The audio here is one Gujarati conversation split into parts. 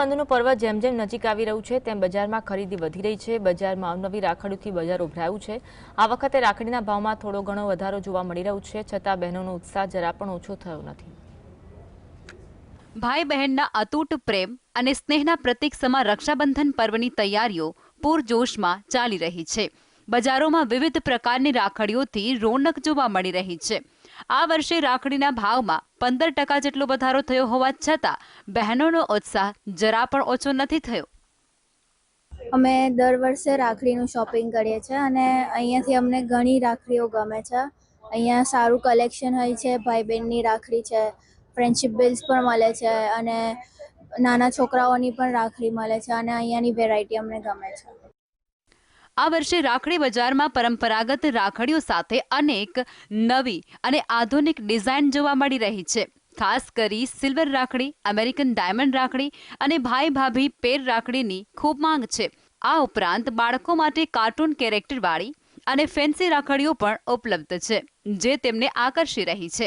રક્ષાબંધનનું પર્વ જેમ જેમ નજીક આવી રહ્યું છે, તેમ બજારમાં ખરીદી વધી રહી છે. બજારમાં અવનવી રાખડીઓથી બજાર ઉભરાયું છે. આ વખતે રાખડીના ભાવમાં થોડો ઘણો વધારો જોવા મળી રહ્યો છે, છતાં બહેનોનો ઉત્સાહ જરા પણ ઓછો થયો નથી. ભાઈ બહેનના અતૂટ પ્રેમ અને સ્નેહના પ્રતીક સમા રક્ષાબંધન પર્વની તૈયારીઓ પૂરજોશમાં ચાલી રહી છે. બજારોમાં વિવિધ પ્રકારની રાખડીઓથી રોનક જોવા મળી રહી છે. આ વર્ષે રાખડીના ભાવમાં પંદર ટકા જેટલો વધારો થયો હોવા છતાં બહેનોનો ઉત્સાહ જરા પણ ઓછો નથી થયો. અમે દર વર્ષે રાખડીનું શોપિંગ કરીએ છીએ અને અહીંયાથી અમને ઘણી રાખડીઓ ગમે છે. અહીંયા સારું કલેક્શન હોય છે ભાઈ બહેનની રાખડી છે ફ્રેન્ડશીપ બિલ્સ પણ મળે છે અને નાના છોકરાઓની પણ રાખડી મળે છે અને અહીંયાની વેરાયટી અમને ગમે છે. આ વર્ષે રાખડી બજારમાં પરંપરાગત રાખડીઓ સાથે અનેક નવી અને આધુનિક ડિઝાઇન જોવા મળી રહી છે. ખાસ કરી સિલ્વર રાખડી, અમેરિકન ડાયમંડ રાખડી અને ભાઈ ભાભી પેર રાખડીની ખૂબ માંગ છે. આ ઉપરાંત બાળકો માટે કાર્ટૂન કેરેક્ટરવાળી અને ફેન્સી રાખડીઓ પણ ઉપલબ્ધ છે જે તેમને આકર્ષી રહી છે.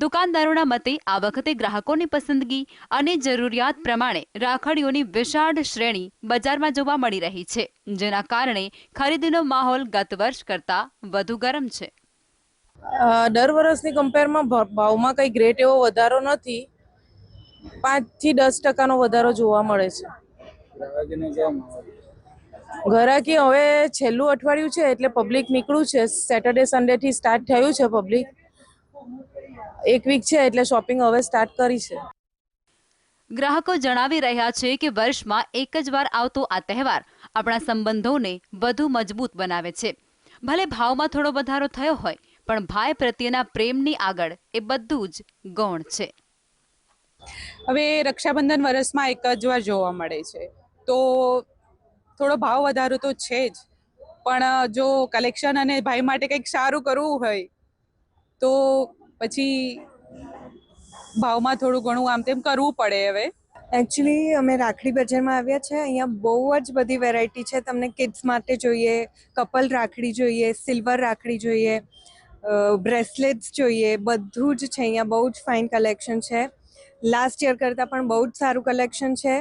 દુકાનદારોના મતે આ વખતે ગ્રાહકોની પસંદગી અને જરૂરિયાત પ્રમાણે રાખડીઓની વિશાળ શ્રેણી બજારમાં જોવા મળી રહી છે જેના કારણે ખરીદીનો માહોલ ગત વર્ષ કરતાં વધુ ગરમ છે. દર વર્ષની કમ્પેરમાં ભાવમાં કંઈ ગ્રેટ એવો વધારો નથી. પાંચથી દસ ટકાનો વધારો જોવા મળે છે. ઘરાકી હવે છેલ્લું અઠવાડિયું છે એટલે પબ્લિક નીકળ્યું છે. સેટરડે સન્ડેથી સ્ટાર્ટ થયું છે પબ્લિક એક વીક છે એટલે શોપિંગ હવે સ્ટાર્ટ કરી છે. ગ્રાહકો જણાવી રહ્યા છે કે વર્ષમાં એક જ વાર આવતો આ તહેવાર આપણા સંબંધોને વધુ મજબૂત બનાવે છે. ભલે ભાવમાં થોડો વધારો થયો હોય પણ ભાઈ પ્રત્યેના પ્રેમની આગળ એ બધું જ ગૌણ છે. હવે રક્ષાબંધન વર્ષમાં એક જ વાર જોવા મળે છે. તો થોડો ભાવ વધારો તો છે જ. પણ જો કલેક્શન અને ભાઈ માટે કંઈક સારું કરવું હોય, તો પછી ભાવમાં થોડું ઘણું આમ તેમ કરવું પડે હવે. એકચ્યુઅલી અમે રાખડી બજારમાં આવ્યા છે. અહીંયા બહુ જ બધી વેરાયટી છે. તમને કિડ્સ માટે જોઈએ કપલ રાખડી જોઈએ સિલ્વર રાખડી જોઈએ બ્રેસલેટ્સ જોઈએ, બધું જ છે. અહીંયા બહુ જ ફાઇન કલેક્શન છે. લાસ્ટ યર કરતાં પણ બહુ જ સારું કલેક્શન છે.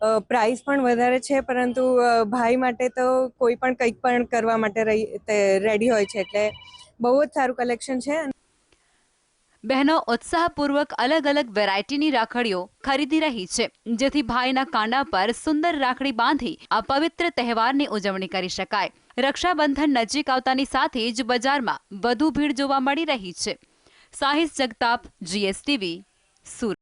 પ્રાઇસ પણ વધારે છે, પરંતુ ભાઈ માટે તો કોઈ પણ કંઈક પણ કરવા માટે રેડી હોય છે, એટલે બહુ જ સારું કલેક્શન છે. બહેનો ઉત્સાહપૂર્વક અલગ અલગ વેરાયટીની રાખડીઓ ખરીદી રહી છે, જેથી ભાઈના કાંડા પર સુંદર રાખડી બાંધી આ પવિત્ર તહેવારની ઉજવણી કરી શકાય. રક્ષાબંધન નજીક આવતાની સાથે જ બજારમાં વધુ ભીડ જોવા મળી રહી છે. સાહિસ જગતાપ જીએસટીવી સુરત.